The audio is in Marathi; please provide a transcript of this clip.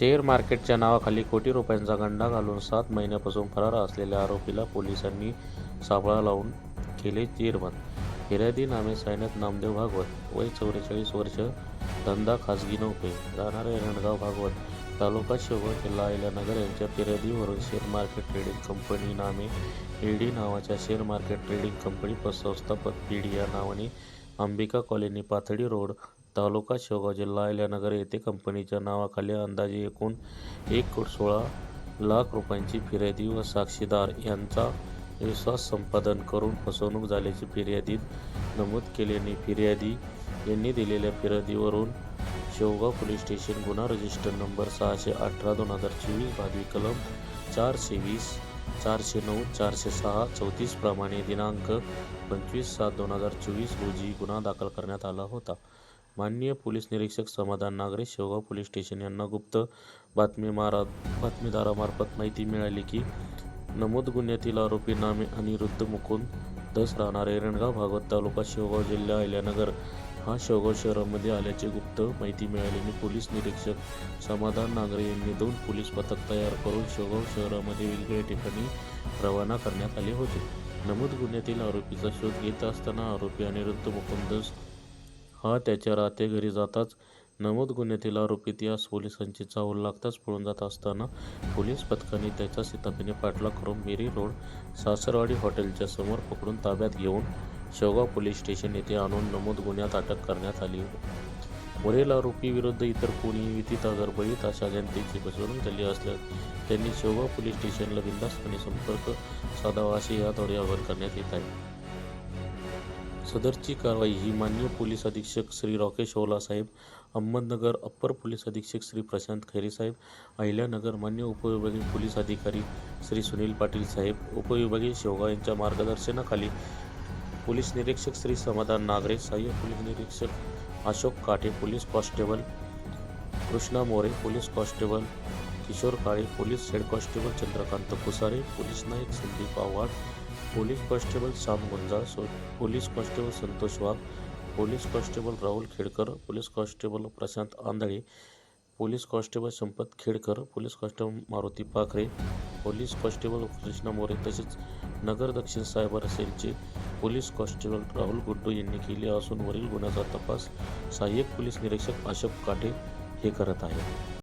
शेअर मार्केटच्या नावाखाली कोटी रुपयांचा गंडा घालून सात महिन्यापासून फरार असलेल्या आरोपीला पोलिसांनी सापळा लावून केले जेरबंद. फिर्यादी नामे सायनाथ नामदेव भागवत. वय चौवेचाळीस वर्ष. धंदा खाजगी नौके राहणारे रणगाव भागवत. तालुका शेवगाव जिल्हा अहिल्यानगर यांच्या फिर्यादीवरून शेअर मार्केट ट्रेडिंग कंपनी नामे एडी नावाच्या शेअर मार्केट ट्रेडिंग कंपनी संस्थापक पीडी या नावाने अंबिका कॉलनी पाथडी रोड तालुका शेवगाव जिल्हा अहिल्यानगर येथे कंपनीच्या नावाखाली अंदाजे एकूण एक कोटी सोळा लाख रुपयांची फिर्यादी व साक्षीदार यांचा विश्वास संपादन करून फसवणूक झाल्याची फिर्यादीत नमूद केल्याने फिर्यादी यांनी दिलेल्या फिर्यादीवरून शेवगाव पोलीस स्टेशन गुन्हा रजिस्टर नंबर सहाशे अठरा दोन हजार चोवीस भादवी कलम चारशे वीस चारशे नऊ चारशे सहा चौतीस प्रमाणे दिनांक पंचवीस सात दोन हजार चोवीस रोजी गुन्हा दाखल करण्यात आला होता. माननीय पोलीस निरीक्षक समाधान नागरे शेवगाव पोलीस स्टेशन यांना गुप्त बातमी मारा बातमीदारामार्फत माहिती मिळाली की नमूद गुन्ह्यातील आरोपी नामे अनिरुद्ध मुकुंद दस राहणारे रणगाव भागवत तालुका शेवगाव जिल्हा अहिल्यानगर. हा शेवगाव शहरामध्ये आल्याचे गुप्त माहिती मिळाल्याने पोलीस निरीक्षक समाधान नागरे यांनी दोन पोलीस पथक तयार करून शेवगाव शहरामध्ये वेगवेगळ्या ठिकाणी रवाना करण्यात आले होते. नमूद गुन्ह्यातील आरोपीचा शोध घेत असताना आरोपी अनिरुद्ध मुकुंद हा त्याच्या राहत्या घरी जाताच नमूद गुन्ह्यातील आरोपीत यास पोलिसांची चाहूल लागताच पळून जात असताना पोलीस पथकाने त्याचा सीतापीने पाठलाग करून मेरी रोड सासरवाडी हॉटेलच्या समोर पकडून ताब्यात घेऊन शेवगाव पोलीस स्टेशन येथे आणून नमूद गुन्ह्यात अटक करण्यात आली वरील आरोपी विरुद्ध इतर कोणी वितीत गडबडीत अशा जनतेची फसवणूक झाली असल्यास त्यांनी शेवगाव पोलीस स्टेशनला बिंदासपणे संपर्क साधावा असे याद्वारे आवाहन करण्यात येत आहे. सदरची कारवाई ही मान्य पोलीस अधीक्षक श्री राकेश ओला साहेब अहमदनगर अप्पर पोलीस अधीक्षक श्री प्रशांत खैरे साहेब अहिल्यानगर मान्य उपविभागीय पोलीस अधिकारी श्री सुनील पाटील साहेब उपविभागीय शेवगाव यांच्या मार्गदर्शनाखाली पोलीस निरीक्षक श्री समाधान नागरे सहाय्यक पोलीस निरीक्षक Ashok Kathe police constable Krishna More police constable Kishor Kale police head constable Chandrakant Kusare police naik Sandeep Awhad police constable Shyam Gunjal so police constable Santosh Wagh police constable Rahul Khedkar police constable Prashant Andhale police constable Sampat Khedkar police constable Maruti पाखरे पोलीस कॉन्स्टेबल कृष्णा मोरे तसेच नगर दक्षिण सायबर सेलचे पोलीस कॉन्स्टेबल राहुल गुड्डू यांनी केले असून वरील गुन्ह्याचा तपास सहाय्यक पोलीस निरीक्षक अशोक काटे हे करत आहेत.